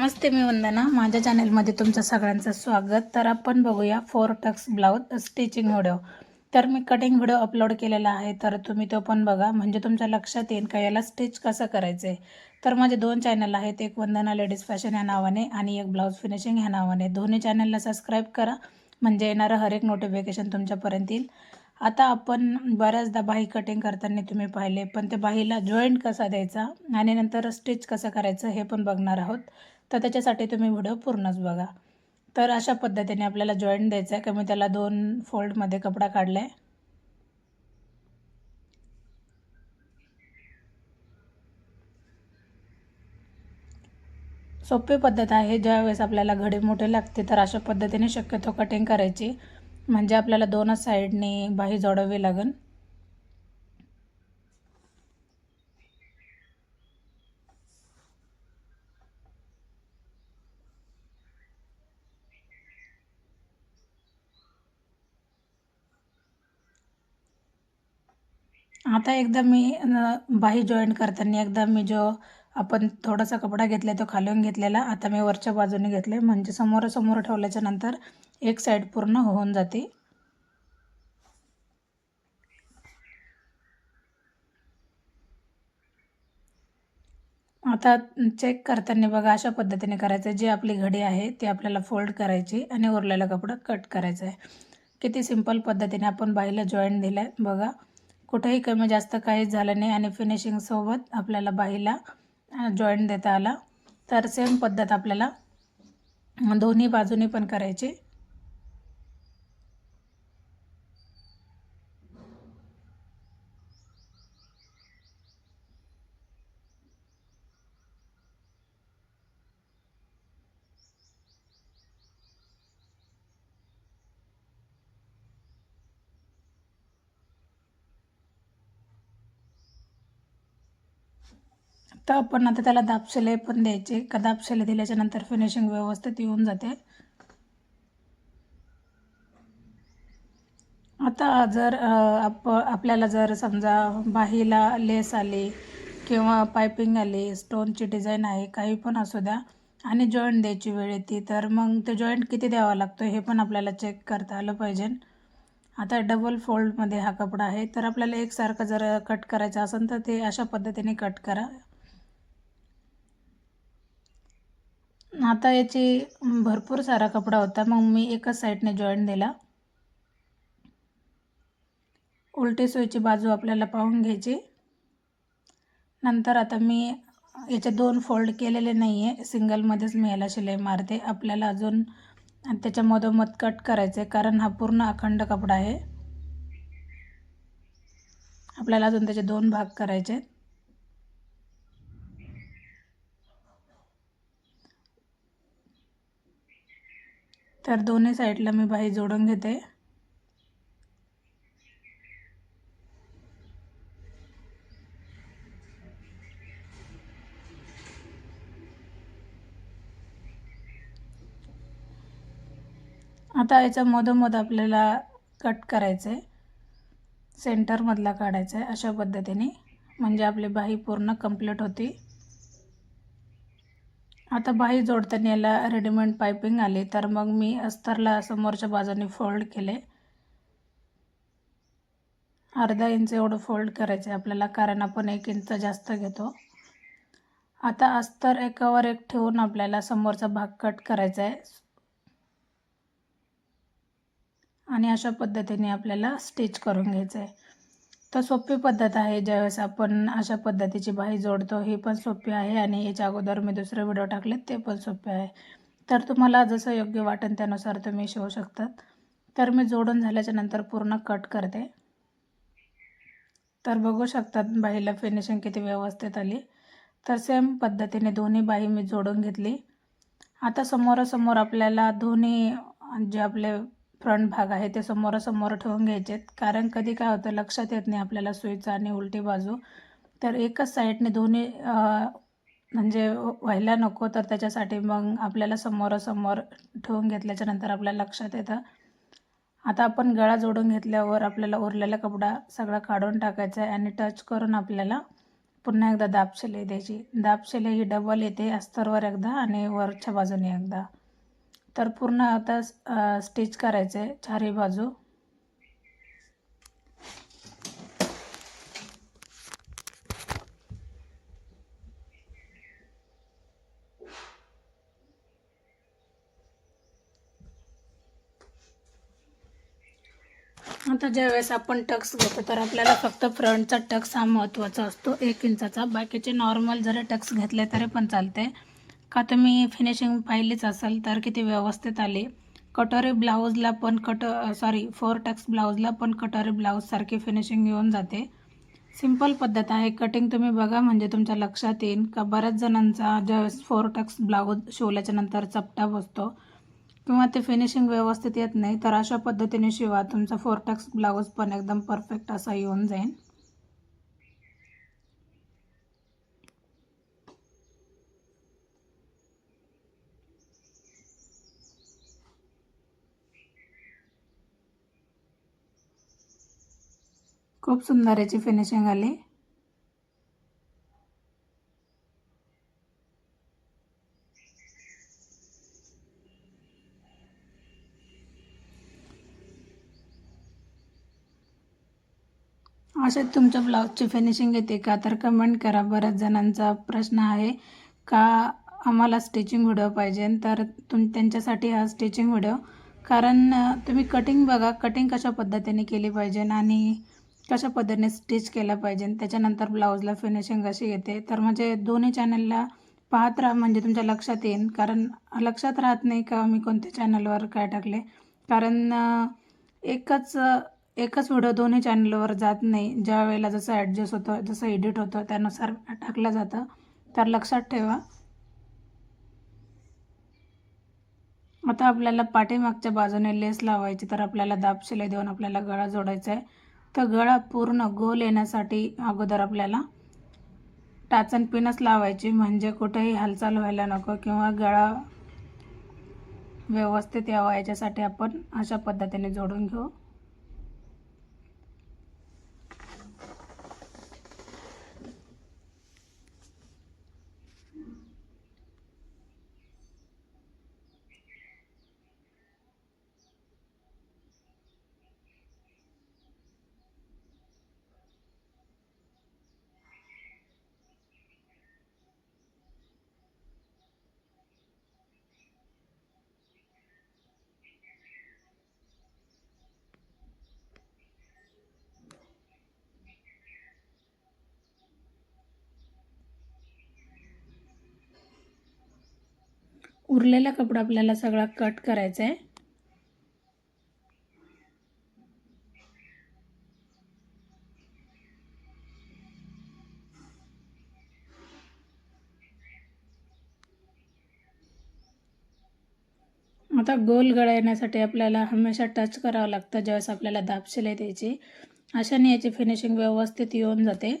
नमस्ते मी वंदना. माझ्या चॅनेलमध्ये तुमचं सगळ्यांचं स्वागत. तर आपण बघूया four tucks blouse stitching video. तर मी कटिंग व्हिडिओ अपलोड केलेला आहे तर तुम्ही तो पण बघा. म्हणजे तुमच्या लक्षात येईल का याला स्टिच कसं करायचं आहे तर माझे दोन चॅनल आहेत एक वंदना लेडीज फॅशन ह्या नावाने आणि एक ब्लाऊज फिनिशिंग ह्या नावाने. दोन्ही चॅनलला सबस्क्राईब करा म्हणजे येणारं हर एक नोटिफिकेशन तुमच्यापर्यंत येईल. आता आपण बऱ्याचदा बाही कटिंग करताना तुम्ही पाहिले पण ते बाहीला जॉईंट कसा द्यायचा आणि नंतर स्टिच कसं करायचं हे पण बघणार आहोत. तर त्याच्यासाठी तुम्ही व्हिडिओ पूर्णच बघा. तर अशा पद्धतीने आपल्याला जॉईंट द्यायचं आहे का मी त्याला दोन फोल्डमध्ये कपडा काढला आहे सोपी पद्धत आहे. ज्यावेळेस आपल्याला घडी मोठे लागते तर अशा पद्धतीने शक्यतो कटिंग करायची. म्हणजे आपल्याला दोनच साईडने बाही जोडावी लागेल. आता एकदा मी बाही जॉईंट करताना एकदा मी जो आपण थोडासा कपडा घेतला तो खालून घेतलेला आता मी वरच्या बाजूने घेतले म्हणजे समोरासमोर ठेवल्याच्या नंतर एक साईड पूर्ण होऊन जाते. आता चेक करताना बघा अशा पद्धतीने करायचं. जी आपली घडी आहे ती आपल्याला फोल्ड करायची आणि उरलेला कपडा कट करायचा आहे. किती सिंपल पद्धतीने आपण बाईला जॉईंट दिलं आहे बघा. कुठेही कमी जास्त काहीच झालं नाही आणि फिनिशिंगसोबत आपल्याला बाईला जॉईंट देता आला. तर सेम पद्धत आपल्याला दोन्ही बाजूनी पण करायची. तर आपण आता त्याला दापसेले पण द्यायचे. का दापसेले दिल्याच्या नंतर फिनिशिंग व्यवस्थित येऊन जाते. आता जर आप आपल्याला जर समजा बाहीला लेस आली किंवा पायपिंग आली स्टोनची डिझाईन आहे काही पण असू द्या आणि जॉईंट द्यायची वेळ येते तर मग ते जॉईंट किती द्यावा लागतो हे पण आपल्याला चेक करता आलं पाहिजे. आता डबल फोल्डमध्ये हा कपडा आहे तर आपल्याला एकसारखं जर कट करायचं असेल तर ते अशा पद्धतीने कट करा. आता याची भरपूर सारा कपडा होता. मग मी एकच साईडने जॉईन दिला. उलटी सोयीची बाजू आपल्याला पाहून घ्यायची. नंतर आता मी याचे दोन फोल्ड केलेले नाही आहे सिंगलमध्येच मी याला शिलाई मारते. आपल्याला अजून त्याच्या मधोमध कट करायचं आहे कारण हा पूर्ण अखंड कपडा आहे. आपल्याला अजून त्याचे दोन भाग करायचे. आहेत तर दोन्ही साईडला मी बाही जोडून घेते. आता याचा मधोमध आपल्याला कट करायचं आहे सेंटरमधला काढायचा आहे अशा पद्धतीने. म्हणजे आपली बाही पूर्ण कंप्लीट होती. आता बाही जोडताना याला रेडीमेड पायपिंग आली तर मग मी अस्तरला समोरच्या बाजूने फोल्ड केले. अर्धा इंच एवढं फोल्ड करायचं आहे आपल्याला कारण आपण एक इंच जास्त घेतो. आता अस्तर एकावर एक ठेवून आपल्याला समोरचा भाग कट करायचा आहे आणि अशा पद्धतीने आपल्याला स्टिच करून घ्यायचं आहे तर सोपी पद्धत आहे. ज्यावेळेस आपण अशा पद्धतीची बाही जोडतो ही पण सोपी आहे आणि याच्या अगोदर मी दुसरे व्हिडिओ टाकलेत ते पण सोपे आहे. तर तुम्हाला जसं योग्य वाटेल त्यानुसार तुम्ही शिवू शकतात. तर मी जोडून झाल्याच्यानंतर पूर्ण कट करते. तर बघू शकतात बाहीला फिनिशिंग किती व्यवस्थित आली. तर सेम पद्धतीने दोन्ही बाही मी जोडून घेतली. आता समोरासमोर आपल्याला दोन्ही जे आपले फ्रंट भाग आहे ते समोरासमोर ठेवून घ्यायचे कारण कधी काय होतं लक्षात येत नाही आपल्याला सुईचा आणि उलटी बाजू. तर एकच साईडने दोन्ही म्हणजे व्हायला नको तर त्याच्यासाठी मग आपल्याला समोरासमोर ठेवून घेतल्याच्या नंतर लक्षात येतं. आता आपण गळा जोडून घेतल्यावर आपल्याला उरलेला कपडा सगळा काढून टाकायचा आहे आणि टच करून आपल्याला पुन्हा एकदा दाब शिलाई द्यायची. दाब शिलाई ही डबल येते अस्तरवर एकदा आणि वरच्या बाजूने एकदा. तर पूर्ण आता स्टिच करायचं आहे चारही बाजू. आता ज्यावेळेस आपण टक्स घेतो तर आपल्याला फक्त फ्रंटचा टक्स हा महत्त्वाचा असतो. एक इंचाचा बाकीचे नॉर्मल जरी टक्स घेतले तरी पण चालते का तुम्ही फिनिशिंग पाहिलीच असाल तर किती व्यवस्थित आली. कटोरी ब्लाऊजला पण कट सॉरी फोर टक्स ब्लाऊजला पण कटोरी ब्लाऊजसारखी फिनिशिंग येऊन जाते. सिंपल पद्धत आहे. कटिंग तुम्ही बघा म्हणजे तुमच्या लक्षात येईल का बऱ्याच जणांचा ज्यावेळेस फोर टक्स ब्लाऊज शिवल्याच्या नंतर चपटा बसतो किंवा ते फिनिशिंग व्यवस्थित येत नाही तर अशा पद्धतीने शिवा. तुमचा फोर टक्स ब्लाऊज पण एकदम परफेक्ट असा येऊन जाईल खूप सुंदर याची फिनिशिंग आली. असे तुमच्या ब्लाऊजची फिनिशिंग येते का? तर कमेंट करा. बऱ्याच जणांचा प्रश्न आहे का आम्हाला स्टिचिंग व्हिडिओ पाहिजे? तर तुम त्यांच्यासाठी हा स्टिचिंग व्हिडिओ कारण तुम्ही कटिंग बघा. कटिंग कशा पद्धतीने केली पाहिजे? आणि कशा पद्धतीने स्टिच केलं पाहिजे त्याच्यानंतर ब्लाऊजला फिनिशिंग कशी येते तर म्हणजे दोन्ही चॅनलला पाहत राहा म्हणजे तुमच्या लक्षात येईल कारण लक्षात राहत नाही का मी कोणत्या चॅनलवर काय टाकले? कारण एकच एकच व्हिडिओ दोन्ही चॅनलवर जात नाही. ज्या वेळेला जसं ॲडजस्ट होतं जसं एडिट होतं त्यानुसार टाकलं जातं. तर लक्षात ठेवा. आता आपल्याला पाठीमागच्या बाजूने लेस लावायची तर आपल्याला दाब शिलाई देऊन आपल्याला गळा जोडायचा आहे. तर गळा पूर्ण गोल येण्यासाठी अगोदर आपल्याला टाचन पिनच लावायची. म्हणजे कुठेही हालचाल व्हायला नको किंवा गळा व्यवस्थित यावा याच्यासाठी आपण अशा पद्धतीने जोडून घेऊ. उरलेला कपडा आपल्याला सगळा कट करायचा आहे. आता गोल गळा येण्यासाठी आपल्याला हमेशा टच करावं लागतं ज्यावेळेस आपल्याला दाब शिलाई द्यायची. अशाने याची फिनिशिंग व्यवस्थित येऊन जाते.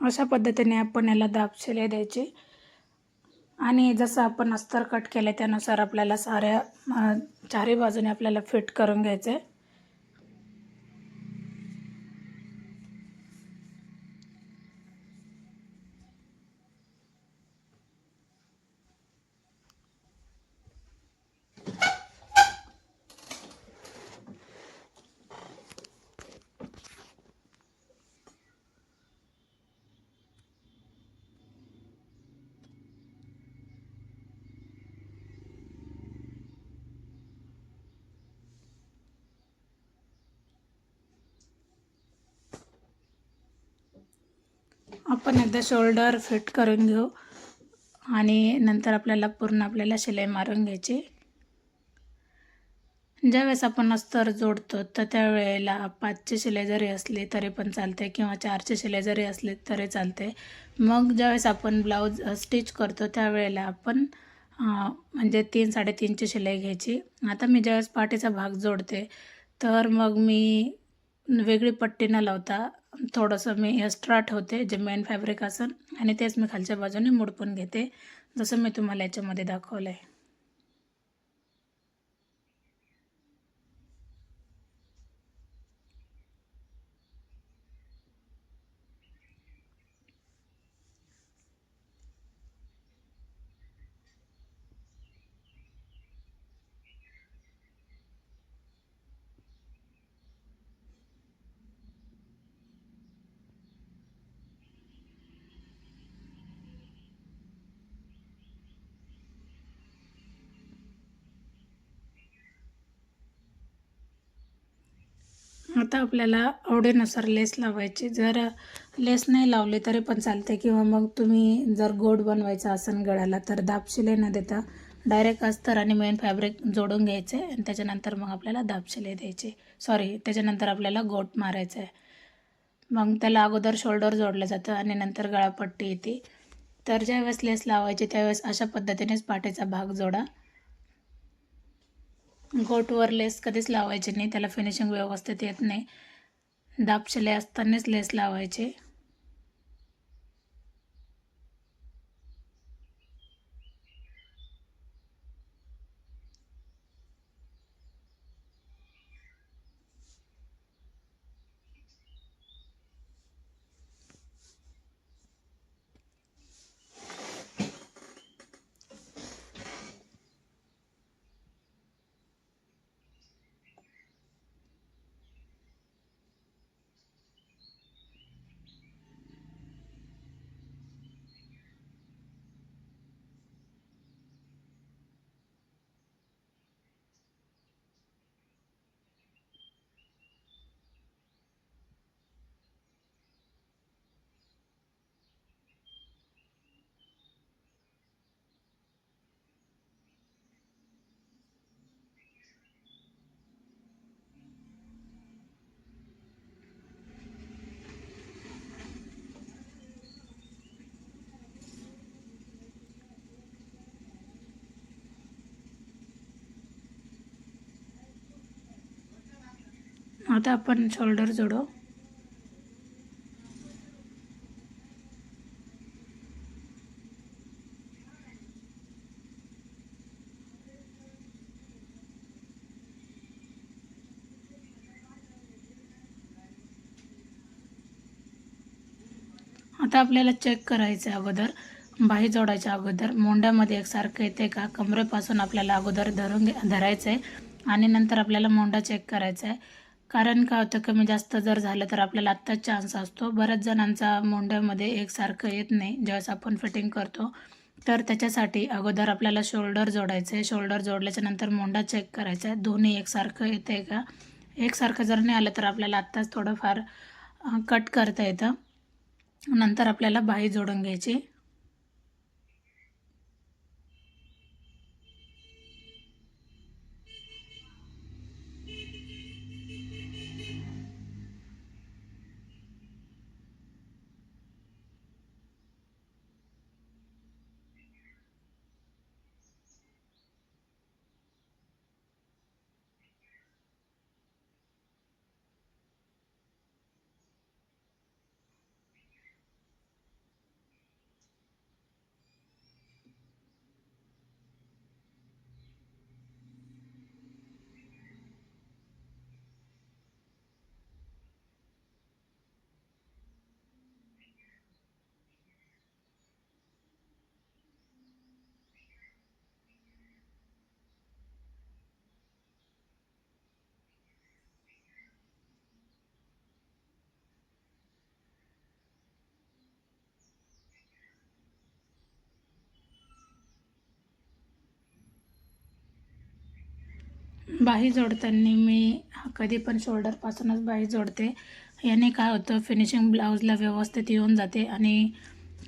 अशा पद्धतीने आपण याला दाब द्यायची. आणि जसं आपण अस्तर कट केलं त्यानुसार आपल्याला साऱ्या चारही बाजूने आपल्याला फिट करून घ्यायचं. आहे आपण एकदा शोल्डर फिट करून घेऊ. आणि नंतर आपल्याला पूर्ण आपल्याला शिलाई मारून घ्यायची. ज्यावेळेस आपण अस्तर जोडतो तर त्यावेळेला पाचची शिलाई जरी असली तरी पण चालते किंवा चारची शिलाई जरी असली तरी चालते. मग ज्यावेळेस आपण ब्लाऊज स्टिच करतो त्यावेळेला आपण म्हणजे तीन साडेतीनची शिलाई घ्यायची. आता मी ज्यावेळेस पाठीचा भाग जोडते तर मग मी वेगळी पट्टी न लावता थोडंसं मी एक्स्ट्रा ठेवते जे मेन फॅब्रिक असेल आणि तेच मी खालच्या बाजूने मुडपून घेते जसं मी तुम्हाला याच्यामध्ये दाखवलं आहे आता आपल्याला आवडीनुसार लेस लावायची. जर लेस नाही लावली तरी पण चालते किंवा मग तुम्ही जर गोड बनवायचं असेल गळाला तर दाब शिलाई न देता डायरेक्ट अस्तर आणि मेन फॅब्रिक जोडून घ्यायचे आणि त्याच्यानंतर मग आपल्याला दाब शिलाई द्यायची. सॉरी त्याच्यानंतर आपल्याला गोट मारायचं आहे मग त्याला अगोदर शोल्डर जोडलं जातं आणि नंतर गळापट्टी येते. तर ज्यावेळेस लेस लावायची त्यावेळेस अशा पद्धतीनेच पाठीचा भाग जोडा. गोटवर लेस कधीच लावायची नाही त्याला फिनिशिंग व्यवस्थित येत नाही. दाबशिले असतानाच लेस लावायचे. आता आपण शोल्डर जोडो. आता आपल्याला चेक करायचं अगोदर बाही जोडायच्या अगोदर. मोंड्यामध्ये एकसारखं येते का? कमरेपासून आपल्याला अगोदर धरून घे धरायचं आहे आणि नंतर आपल्याला मोंडा चेक करायचा आहे. कारण काय होतं? कमी जास्त जर झालं तर आपल्याला आत्ताच चान्स असतो. बऱ्याच जणांचा मोंड्यामध्ये एकसारखं येत नाही. ज्यावेळेस आपण फिटिंग करतो तर त्याच्यासाठी अगोदर आपल्याला शोल्डर जोडायचं आहे शोल्डर जोडल्याच्या नंतर मोंडा चेक करायचा आहे दोन्ही एकसारखं येते का? एकसारखं जर नाही आलं तर आपल्याला आत्ताच थोडंफार कट करता येतं. नंतर आपल्याला बाही जोडून घ्यायची. बाही जोडताना मी कधी पण शोल्डरपासूनच बाही जोडते. याने काय होतं फिनिशिंग ब्लाऊजला व्यवस्थित येऊन जाते आणि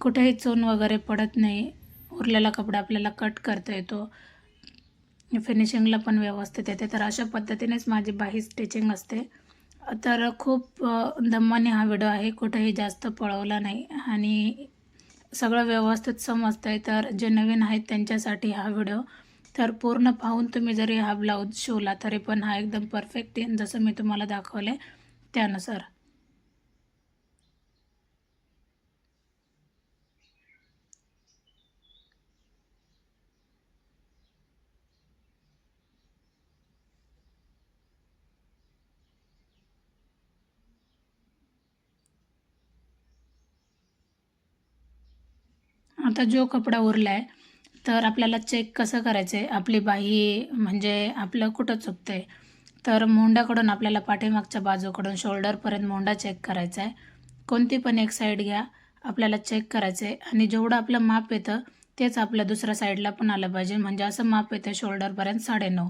कुठेही चून वगैरे पडत नाही. उरलेला कपडा आपल्याला कट करता येतो. फिनिशिंगला पण व्यवस्थित येते. तर अशा पद्धतीनेच माझी बाही स्टिचिंग असते. तर खूप दमाने हा व्हिडिओ आहे. कुठेही जास्त पळवला नाही. आणि सगळं व्यवस्थित समजतं आहे तर जे नवीन आहेत त्यांच्यासाठी हा व्हिडिओ तर पूर्ण पाहून तुम्ही जरी हा ब्लाऊज शिवला तरी पण हा एकदम परफेक्ट येईन जसं मी तुम्हाला दाखवले त्यानुसार. आता जो कपडा उरला आहे तर आपल्याला चेक कसं करायचं आहे आपली बाही म्हणजे आपलं कुठं चुकतं आहे तर मोंडाकडून आपल्याला पाठीमागच्या बाजूकडून शोल्डरपर्यंत मोंडा चेक करायचा आहे कोणती पण एक साईड घ्या आपल्याला चेक करायचं आहे आणि जेवढं आपलं माप येतं तेच आपल्या दुसऱ्या साईडला पण आलं पाहिजे. म्हणजे असं माप येतं शोल्डरपर्यंत साडेनऊ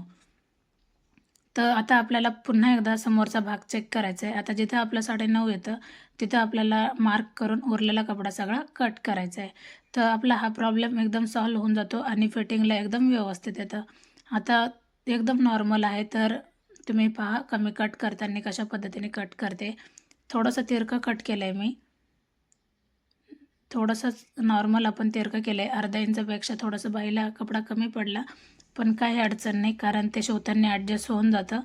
तर आता आपल्याला पुन्हा एकदा समोरचा भाग चेक करायचा आहे आता जिथं आपलं साडेनऊ येतं तिथं आपल्याला मार्क करून उरलेला कपडा सगळा कट करायचा आहे तर आपला हा प्रॉब्लेम एकदम सॉल्व होऊन जातो आणि फिटिंगला एकदम व्यवस्थित येतं. आता एकदम नॉर्मल आहे तर तुम्ही पहा कमी कट करताना कशा पद्धतीने कट करते. थोडंसं तिरकं कट केलं आहे मी. थोडंसंच नॉर्मल आपण तिरकं केलं आहे अर्धा इंचापेक्षा थोडंसं बाईला कपडा कमी पडला पण काही अडचण नाही कारण ते शिवताना ॲडजस्ट होऊन जातं.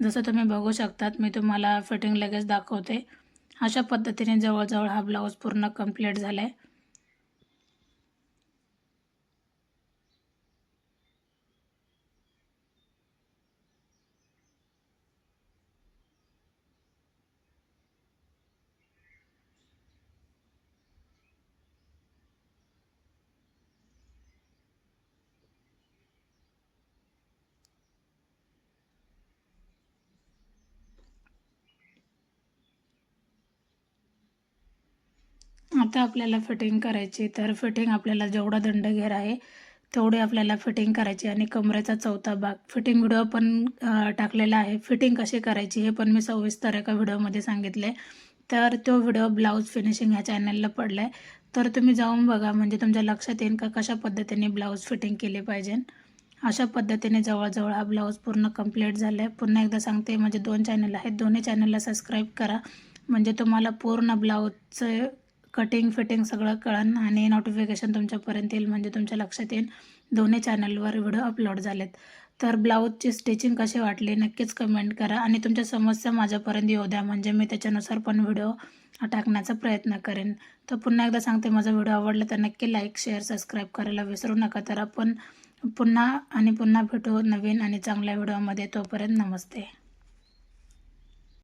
जसं तुम्ही बघू शकतात मी तुम्हाला फिटिंग लगेच दाखवते. अशा पद्धतीने जवळजवळ हा ब्लाऊज पूर्ण कंप्लीट झाला आहे आता आपल्याला फिटिंग करायची तर फिटिंग आपल्याला जेवढा दंडघेर आहे तेवढी आपल्याला फिटिंग करायची आणि कमरेचा चौथा भाग. फिटिंग व्हिडिओ पण टाकलेला आहे. फिटिंग कशी करायची हे पण मी सविस्तर एका व्हिडिओमध्ये सांगितले. तर तो व्हिडिओ ब्लाऊज फिनिशिंग ह्या चॅनलला पडला आहे तर तुम्ही जाऊन बघा म्हणजे तुमच्या लक्षात येईल का कशा पद्धतीने ब्लाऊज फिटिंग केले पाहिजे. अशा पद्धतीने जवळजवळ हा ब्लाऊज पूर्ण कंप्लीट झाला आहे पुन्हा एकदा सांगते म्हणजे दोन चॅनल आहेत. दोन्ही चॅनलला सबस्क्राईब करा. म्हणजे तुम्हाला पूर्ण ब्लाऊजचं कटिंग फिटिंग सगळं कळन आणि नोटिफिकेशन तुमच्यापर्यंत येईल. म्हणजे तुमच्या लक्षात येईल दोन्ही चॅनलवर व्हिडिओ अपलोड झालेत. तर ब्लाऊजची स्टिचिंग कशी वाटली नक्कीच कमेंट करा. आणि तुमच्या समस्या माझ्यापर्यंत येऊ द्या. म्हणजे मी त्याच्यानुसार पण व्हिडिओ टाकण्याचा प्रयत्न करेन. तर पुन्हा एकदा सांगते माझा व्हिडिओ आवडला तर नक्की लाईक शेअर सबस्क्राईब करायला विसरू नका. तर आपण पुन्हा आणि पुन्हा भेटू नवीन आणि चांगल्या व्हिडिओमध्ये तोपर्यंत नमस्ते.